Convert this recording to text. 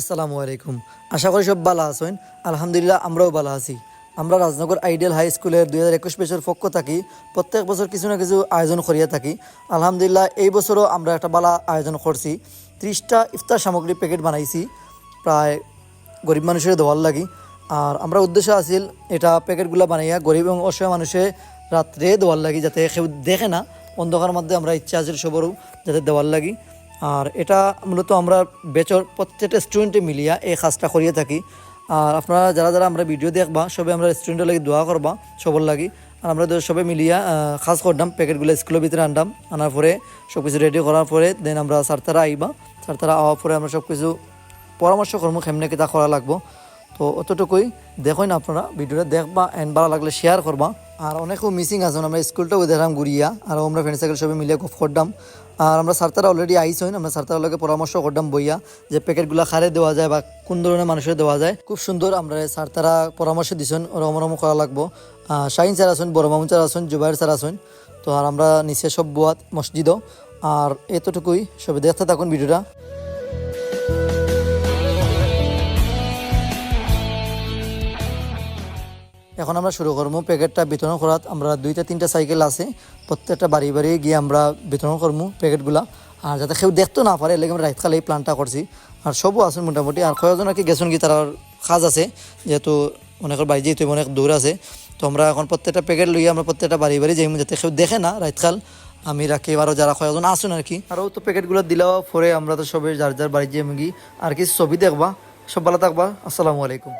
আসসালামু আলাইকুম। আশা করি সব ভালো আছেন। আলহামদুলিল্লাহ আমরাও ভালো আছি। আমরা রাজনগর আইডিয়াল হাই স্কুলের দুই হাজার একুশ বছর পক্ষ থাকি। প্রত্যেক বছর কিছু না কিছু আয়োজন করিয়া থাকি। আলহামদুলিল্লাহ এই বছরও আমরা একটা ভালো আয়োজন করছি। ত্রিশটা ইফতার সামগ্রী প্যাকেট বানাইছি। প্রায় গরিব মানুষের দেওয়ার লাগি। আর আমরা উদ্দেশ্য আছিল এটা প্যাকেটগুলো বানাইয়া গরিব এবং অসহায় মানুষের রাত্রে দেওয়ার লাগি, যাতে কেউ দেখে না। অন্ধকার মধ্যে আমরা ইচ্ছা আছিল সবরও যাতে দেওয়ার লাগি। আর এটা মূলত আমরা বেচর প্রত্যেকটা স্টুডেন্টে মিলিয়া এই কাজটা করিয়ে থাকি। আর আপনারা যারা যারা আমরা ভিডিও দেখবা, সবে আমরা স্টুডেন্টের লাগি দোয়া করবা সবার লাগি। আর আমরা তো সবে মিলিয়া কাজ করতাম প্যাকেটগুলো স্কুলের ভিতরে আনতাম। আনার পরে সব কিছু রেডি করার পরে দেন আমরা সারতারা আইবা। সারতারা আওয়ার পরে আমরা সব কিছু পরামর্শ করব কেমনে কিতা করা লাগবো। তো অতটুকুই দেখুন আপনারা ভিডিওটা দেখবা এন্ড ভালো লাগলে শেয়ার করবা। আর অনেকও মিসিং আছে। আমরা স্কুলটাও দেখলাম ঘুরিয়া। আর আমরা ফ্রেন্ড সার্কেল সবাই মিলে গপ করতাম। আর আমরা সারতারা অলরেডি আইসইন আমরা সারতারার লগে পরামর্শ করতাম বইয়া, যে প্যাকেটগুলো খারে দেওয়া যায় বা কোন ধরনের মানুষের দেওয়া যায়। খুব সুন্দর আমরা সারতারা পরামর্শ দিছেন রম রম করা লাগবো। শাহিন স্যার আসুন বড় স্যার আসুন জুবাইর স্যার আসুন তো আর আমরা নিচে সব বুয়াত মসজিদও। আর এতটুকুই সবাই দেখতে থাকুন ভিডিওটা। এখন আমরা শুরু করব। প্যাকেটটা বিতরণ করাত আমরা দুইটা, তিনটা সাইকেল আছে। প্রত্যেকটা বাড়ি বাড়ি গিয়ে আমরা বিতরণ করব প্যাকেটগুলা। আর যাতে কেউ দেখতে না পারে এলাকা আমরা রাতকালে এই প্ল্যানটা করছি। আর সবও আছে মোটামুটি। আর কয়েকজন আর কি গেছেন কি, তার কাজ আছে। যেহেতু অনেকের বাড়ি যেহেতু অনেক দূর আছে। তো আমরা এখন প্রত্যেকটা প্যাকেট লইয়ে আমরা প্রত্যেকটা বাড়ি বাড়ি যাই যাতে কেউ দেখে না রাতকাল আমি রাখি আরও যারা কয়েকজন আসুন আর কি। আরও তো প্যাকেটগুলো দিলেও, পরে আমরা তো সবাই যার যার বাড়ি যেয়ে গিয়ে আর কি ছবি দেখবা, সব ভালো থাকবা। আসসালামু আলাইকুম।